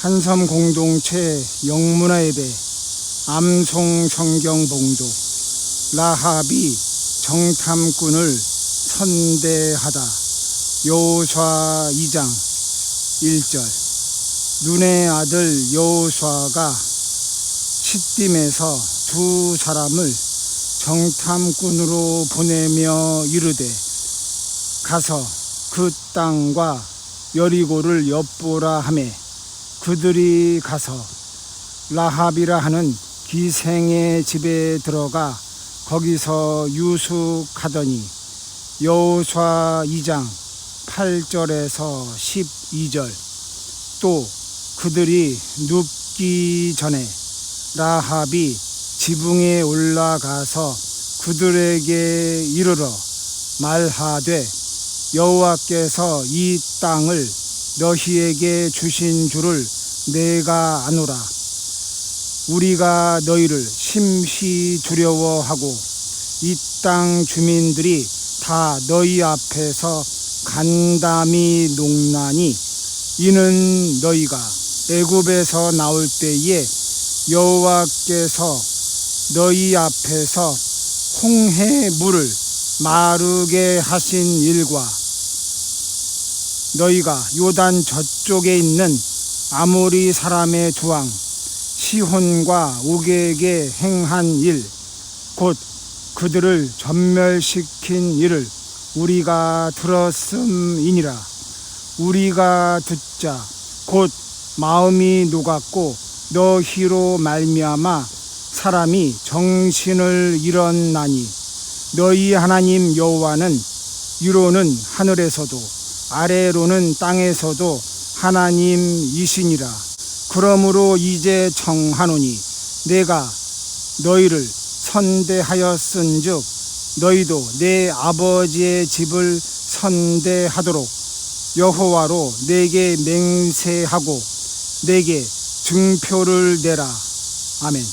한섬 공동체 영문화 예배 암송 성경 봉독 라합이 정탐꾼을 선대하다. 여호수아 2장 1절. 눈의 아들 여호수아가 시딤에서 두 사람을 정탐꾼으로 보내며 이르되 가서 그 땅과 여리고를 엿보라 하매 그들이 가서 라합이라 하는 기생의 집에 들어가 거기서 유숙하더니 여호수아 2장 8절에서 12절. 또 그들이 눕기 전에 라합이 지붕에 올라가서 그들에게 이르러 말하되 여호와께서 이 땅을 너희에게 주신 줄을 내가 아노라. 우리가 너희를 심히 두려워하고 이 땅 주민들이 다 너희 앞에서 간담이 농나니 이는 너희가 애굽에서 나올 때에 여호와께서 너희 앞에서 홍해 물을 마르게 하신 일과 너희가 요단 저쪽에 있는 아모리 사람의 두 왕 시혼과 옥에게 행한 일, 곧 그들을 전멸시킨 일을 우리가 들었음이니라. 우리가 듣자 곧 마음이 녹았고 너희로 말미암아 사람이 정신을 잃었나니 너희 하나님 여호와는 위로는 하늘에서도 아래로는 땅에서도 하나님이시니라. 그러므로 이제 청하노니 내가 너희를 선대하였은즉 너희도 내 아버지의 집을 선대하도록 여호와로 내게 맹세하고 내게 증표를 내라. 아멘.